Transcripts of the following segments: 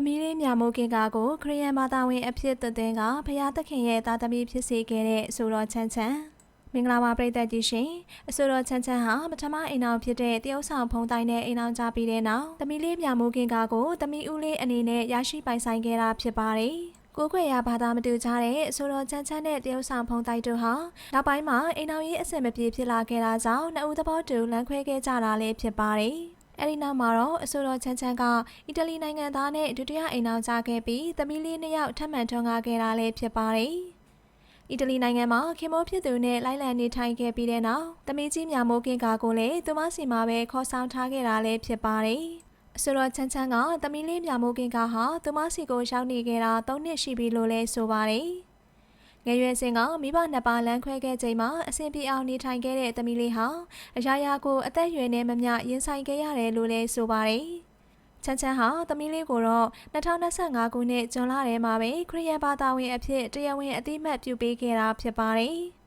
သမီးလေးမြမိုးကင်ကာကိုခရီးယန်ဘာသာဝင်အဖြစ်သွတ်သွင်းကဖရာသခင်ရဲ့သားသမီးဖြစ်စေခဲ့တဲ့အဆိုတော်ချမ်းချမ်းမင်္ဂလာပါပရိသတ်ကြီးရှင်အဆိုတော်ချမ်းချမ်းဟာပထမအိမ်အောင်ဖြစ်တဲ့တရုတ်ဆောင်ဖုံတိုင်းနဲ့အိမ်အောင်ကြပြီးတဲ့နောက်သမီးလေးမြမိုးကင်ကာကိုသမီးဦးလေးအနေနဲ့ရရှိပိုင်ဆိုင်ခဲ့တာဖြစ်ပါတယ်ကိုခွေရဘာသာမတူကြတဲ့အဆိုတော်ချမ်းချမ်းနဲ့တရုတ်ဆောင်ဖုံတိုက်တို့ဟာနောက်ပိုင်းမှာအိမ်အောင်ရေးအဆင်မပြေဖြစ်လာခဲ့တာကြောင့်နှစ်ဦးသဘောတူလမ်းခွဲခဲ့ကြတာလည်းဖြစ်ပါတယ်။ အဲဒီနောက်မှာတော့အဆိုတော်ချမ်းချမ်းကအီတလီနိုင်ငံသားနဲ့ဒုတိယအိမ်အောင်ကြခဲ့ပြီးသမီးလေးနှစ်ယောက်ထပ်မံထွန်းကားခဲ့တာလည်းဖြစ်ပါတယ်။အီတလီနိုင်ငံမှာခင်မိုးဖြစ်သူနဲ့လိုက်လံနေထိုင်ခဲ့ပြီးတဲ့နောက်သမီးကြီးမြမိုးကင်ကာကိုလည်းသူမစီမှာပဲခေါ်ဆောင်ထားခဲ့တာလည်းဖြစ်ပါတယ်။အဆိုတော်ချမ်းချမ်းကသမီးလေးမြမိုးကင်ကာဟာသူမစီကိုရောက်နေခဲ့တာ၃နှစ်ရှိပြီလို့လည်းဆိုပါတယ်။ ငယ်ရွယ်စဉ်ကမိဘနှစ်ပါးလမ်းခွဲခဲ့ချိန်မှာအဆင်ပြေအောင်နေထိုင်ခဲ့တဲ့သမီးလေးဟာအရာရာကိုအသက်အရွယ်နဲ့မမျှရင်ဆိုင်ခဲ့ရတယ်လို့လည်းဆိုပါတယ်။ချမ်းချမ်းဟာသမီးလေးကိုတော့2025ခုနှစ်ဇွန်လထဲမှာပဲခရီးယန်ဘာသာဝင်အဖြစ်တရားဝင်အသိအမှတ်ပြုပေးခဲ့တာဖြစ်ပါတယ်။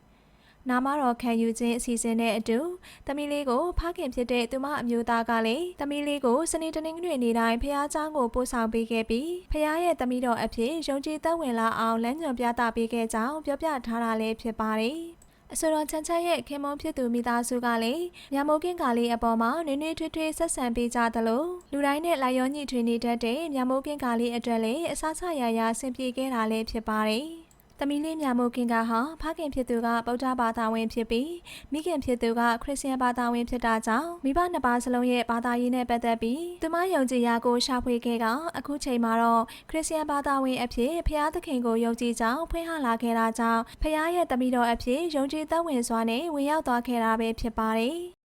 နာမတော်ခံယူခြင်းအစီအစဉ်နဲ့အတူသမီးလေးကိုဖခင်ဖြစ်တဲ့သူမအမျိုးသားကလည်းသမီးလေးကိုစနေတနင်္ဂနွေနေ့တိုင်းဖះเจ้าကိုပို့ဆောင်ပေးခဲ့ပြီးဖះရဲ့သမီးတော်အဖြစ်ယုံကြည်သက်ဝင်လာအောင်လမ်းညွှန်ပြသပေးခဲ့ကြောင်းပြောပြထားတာလည်းဖြစ်ပါတယ်။အဆိုတော်ချမ်းချမ်းရဲ့ခင်မုန်းဖြစ်သူမိသားစုကလည်းညမိုးကင်းကာလေးအပေါ်မှာနွေနွေထွေးထွေးဆက်ဆံပေးကြသလိုလူတိုင်းနဲ့လိုက်ရောညှိထွေးနေတတ်တဲ့ညမိုးကင်းကာလေးအတွက်လည်းအဆဆရရဆင်ပြေခဲ့တာလည်းဖြစ်ပါတယ်။ သမီးလေးမြမိုးကင်ကဟာဖခင်ဖြစ်သူကဗုဒ္ဓဘာသာဝင်ဖြစ်ပြီးမိခင်ဖြစ်သူကခရစ်ယာန်ဘာသာဝင်ဖြစ်တာကြောင့်မိဘနှစ်ပါးစလုံးရဲ့ဘာသာရေးနဲ့ပတ်သက်ပြီးသူမယုံကြည်ရာကိုရှာဖွေခဲ့ကအခုချိန်မှာတော့ခရစ်ယာန်ဘာသာဝင်အဖြစ်ဖခင်သခင်ကိုယုံကြည်ကြောင်းဖွင့်ဟလာခဲ့တာကြောင့်ဖခင်ရဲ့တမီတော်အဖြစ်ယုံကြည်သက်ဝင်စွာနဲ့ဝင်ရောက်သွားခဲ့တာပဲဖြစ်ပါတယ်